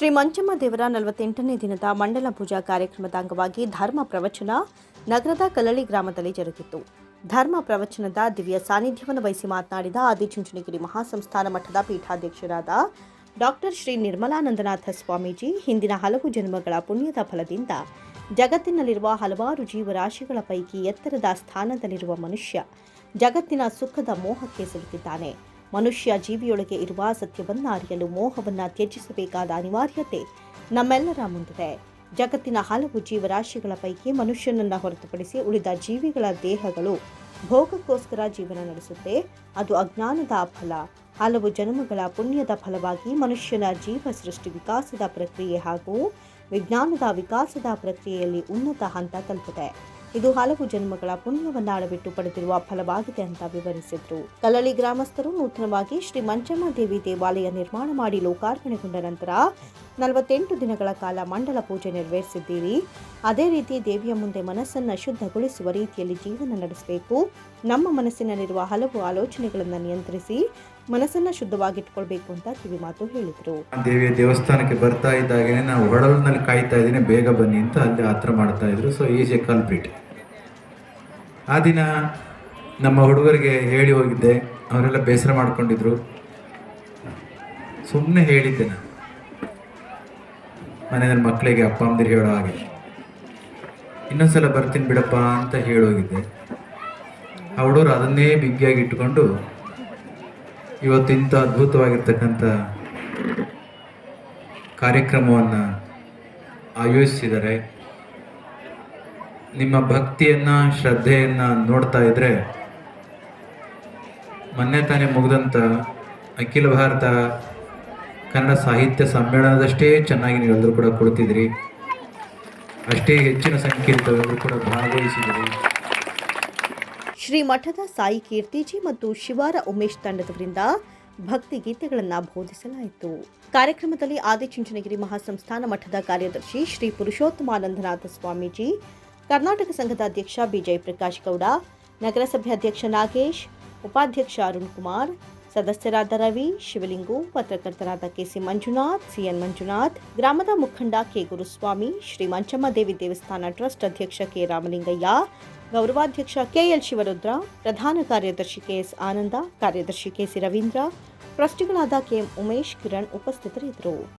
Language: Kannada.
ಶ್ರೀ ಮಂಚಮ್ಮ ದೇವರ ನಲವತ್ತೆಂಟನೇ ದಿನದ ಮಂಡಲ ಪೂಜಾ ಕಾರ್ಯಕ್ರಮದ ಅಂಗವಾಗಿ ಧರ್ಮ ಪ್ರವಚನ ನಗರದ ಕಲ್ಲಳ್ಳಿ ಗ್ರಾಮದಲ್ಲಿ ಜರುಗಿತು. ಧರ್ಮ ಪ್ರವಚನದ ದಿವ್ಯ ಸಾನ್ನಿಧ್ಯವನ್ನು ವಹಿಸಿ ಮಾತನಾಡಿದ ಆದಿಚುಂಚನಗಿರಿ ಮಹಾಸಂಸ್ಥಾನ ಮಠದ ಪೀಠಾಧ್ಯಕ್ಷರಾದ ಡಾಕ್ಟರ್ ಶ್ರೀ ನಿರ್ಮಲಾನಂದನಾಥ ಸ್ವಾಮೀಜಿ ಹಿಂದಿನ ಹಲವು ಜನ್ಮಗಳ ಪುಣ್ಯದ ಫಲದಿಂದ ಜಗತ್ತಿನಲ್ಲಿರುವ ಹಲವಾರು ಜೀವರಾಶಿಗಳ ಪೈಕಿ ಎತ್ತರದ ಸ್ಥಾನದಲ್ಲಿರುವ ಮನುಷ್ಯ ಜಗತ್ತಿನ ಸುಖದ ಮೋಹಕ್ಕೆ ಸಿಲುಕಿದ್ದಾನೆ. ಮನುಷ್ಯ ಜೀವಿಯೊಳಗೆ ಇರುವ ಸತ್ಯವನ್ನ ಅರಿಯಲು ಮೋಹವನ್ನ ತ್ಯಜಿಸಬೇಕಾದ ಅನಿವಾರ್ಯತೆ ನಮ್ಮೆಲ್ಲರ ಮುಂದಿದೆ. ಜಗತ್ತಿನ ಹಲವು ಜೀವರಾಶಿಗಳ ಪೈಕಿ ಮನುಷ್ಯನನ್ನ ಹೊರತುಪಡಿಸಿ ಉಳಿದ ಜೀವಿಗಳ ದೇಹಗಳು ಭೋಗಕ್ಕೋಸ್ಕರ ಜೀವನ ನಡೆಸುತ್ತೆ. ಅದು ಅಜ್ಞಾನದ ಫಲ. ಹಲವು ಜನ್ಮಗಳ ಪುಣ್ಯದ ಫಲವಾಗಿ ಮನುಷ್ಯನ ಜೀವ ಸೃಷ್ಟಿ ವಿಕಾಸದ ಪ್ರಕ್ರಿಯೆ ಹಾಗೂ ವಿಜ್ಞಾನದ ವಿಕಾಸದ ಪ್ರಕ್ರಿಯೆಯಲ್ಲಿ ಉನ್ನತ ಹಂತ ತಲುಪಿದೆ ಇದು ಹಲವು ಜನ್ಮಗಳ ಪುಣ್ಯವನ್ನು ಆಡಬಿಟ್ಟು ಪಡೆದಿರುವ ಫಲವಾಗಿದೆ ಅಂತ ವಿವರಿಸಿದ್ರು. ಕಲ್ಲಳ್ಳಿ ಗ್ರಾಮಸ್ಥರು ನೂತನವಾಗಿ ಶ್ರೀ ಮಂಚಮ್ಮ ದೇವಿ ದೇವಾಲಯ ನಿರ್ಮಾಣ ಮಾಡಿ ಲೋಕಾರ್ಪಣೆಗೊಂಡ ನಂತರ ನಲವತ್ತೆಂಟು ದಿನಗಳ ಕಾಲ ಮಂಡಲ ಪೂಜೆ ನೆರವೇರಿಸಿದ್ದೀರಿ. ಅದೇ ರೀತಿ ದೇವಿಯ ಮುಂದೆ ಮನಸ್ಸನ್ನು ಶುದ್ಧಗೊಳಿಸುವ ರೀತಿಯಲ್ಲಿ ಜೀವನ ನಡೆಸಬೇಕು. ನಮ್ಮ ಮನಸ್ಸಿನಲ್ಲಿರುವ ಹಲವು ಆಲೋಚನೆಗಳನ್ನು ನಿಯಂತ್ರಿಸಿ ಮನಸ್ಸನ್ನ ಶುದ್ಧವಾಗಿಟ್ಕೊಳ್ಬೇಕು ಅಂತ ಕಿವಿಮಾತು ಹೇಳಿದ್ರು. ದೇವಿಯ ದೇವಸ್ಥಾನಕ್ಕೆ ಬರ್ತಾ ಇದ್ದಾಗೇನೆ ನಾವು ಹೊಳಲ್ನಲ್ಲಿ ಕಾಯ್ತಾ ಇದ್ದೀನಿ, ಬೇಗ ಬನ್ನಿ ಅಂತ ಅಲ್ಲಿ ಹತ್ರ ಮಾಡ್ತಾ ಇದ್ರು. ಸೊ ಈಸ್ ಎ ಆ ದಿನ ನಮ್ಮ ಹುಡುಗರಿಗೆ ಹೇಳಿ ಹೋಗಿದ್ದೆ. ಅವರೆಲ್ಲ ಬೇಸರ ಮಾಡ್ಕೊಂಡಿದ್ರು. ಸುಮ್ಮನೆ ಹೇಳಿದ್ದೆ ನಾನು. ಮನೆಯಲ್ಲಿ ಮಕ್ಕಳಿಗೆ ಅಪ್ಪ, ಅಮ್ಮದಿರು ಹೇಳೋ ಹಾಗೆ. ಇನ್ನೊಂದ್ಸಲ ಬರ್ತೀನಿ ಬಿಡಪ್ಪ ಅಂತ ಹೇಳೋಗಿದ್ದೆ ಆ ಹುಡುಗರು ಅದನ್ನೇ ಬಿಗ್ಗಿಯಾಗಿ ಇಟ್ಕೊಂಡು ಇವತ್ತು ಇಂಥ ಅದ್ಭುತವಾಗಿರ್ತಕ್ಕಂಥ ಕಾರ್ಯಕ್ರಮವನ್ನು ಆಯೋಜಿಸಿದ್ದಾರೆ ನಿಮ್ಮ ಭಕ್ತಿಯನ್ನು, ಶ್ರದ್ಧೆಯನ್ನು ನೋಡ್ತಾ ಇದ್ದರೆ ಮೊನ್ನೆ ತಾನೇ ಮುಗಿದಂಥ ಅಖಿಲ ಭಾರತ ಕನ್ನಡ ಸಾಹಿತ್ಯ ಸಮ್ಮೇಳನದಷ್ಟೇ ಚೆನ್ನಾಗಿ ನೀವೆಲ್ಲರೂ ಕೂಡ ಕೊಡ್ತಿದ್ರಿ. ಅಷ್ಟೇ ಹೆಚ್ಚಿನ ಸಂಖ್ಯೆಯಲ್ಲಿ ಕೂಡ ಭಾಗವಹಿಸಿದ್ರಿ. ಶ್ರೀ ಮಠದ ಸಾಯಿ ಕೀರ್ತಿಜಿ ಮತ್ತು ಶಿವಾರ ಉಮೇಶ್ ತಂಡದವರಿಂದ ಭಕ್ತಿ ಗೀತೆಗಳನ್ನು ಬೋಧಿಸಲಾಯಿತು. ಕಾರ್ಯಕ್ರಮದಲ್ಲಿ ಆದಿಚುಂಚನಗಿರಿ ಮಹಾಸಂಸ್ಥಾನ ಮಠದ ಕಾರ್ಯದರ್ಶಿ ಶ್ರೀ ಪುರುಷೋತ್ತಮಾನಂದನಾಥ ಸ್ವಾಮೀಜಿ, ಕರ್ನಾಟಕ ಸಂಘದ ಅಧ್ಯಕ್ಷ ಬಿಜಯ್ ಪ್ರಕಾಶ್ ಗೌಡ, ನಗರಸಭೆ ಅಧ್ಯಕ್ಷ ನಾಗೇಶ್, ಉಪಾಧ್ಯಕ್ಷ ಅರುಣ್ ಕುಮಾರ್ ಸದಸ್ಯರಾದ ರವಿ, ಶಿವಲಿಂಗು, ಪತ್ರಕರ್ತರಾದ ಕೆಸಿ ಮಂಜುನಾಥ್, ಸಿಎನ್ ಮಂಜುನಾಥ್, ಗ್ರಾಮದ ಮುಖಂಡ ಕೆ. ಗುರುಸ್ವಾಮಿ, ಶ್ರೀ ಮಂಚಮ್ಮ ದೇವಿ ದೇವಸ್ಥಾನ ಟ್ರಸ್ಟ್ ಅಧ್ಯಕ್ಷ ಕೆ. ರಾಮಲಿಂಗಯ್ಯ, ಗೌರವಾಧ್ಯಕ್ಷ ಕೆಎಲ್ ಶಿವರುದ್ರ, ಪ್ರಧಾನ ಕಾರ್ಯದರ್ಶಿ ಕೆಎಸ್ ಆನಂದ, ಕಾರ್ಯದರ್ಶಿ ಕೆಸಿ ರವೀಂದ್ರ, ಟ್ರಸ್ಟಿಗಳಾದ ಕೆಎಂ ಉಮೇಶ್ ಕಿರಣ್ ಉಪಸ್ಥಿತರಿದ್ದರು.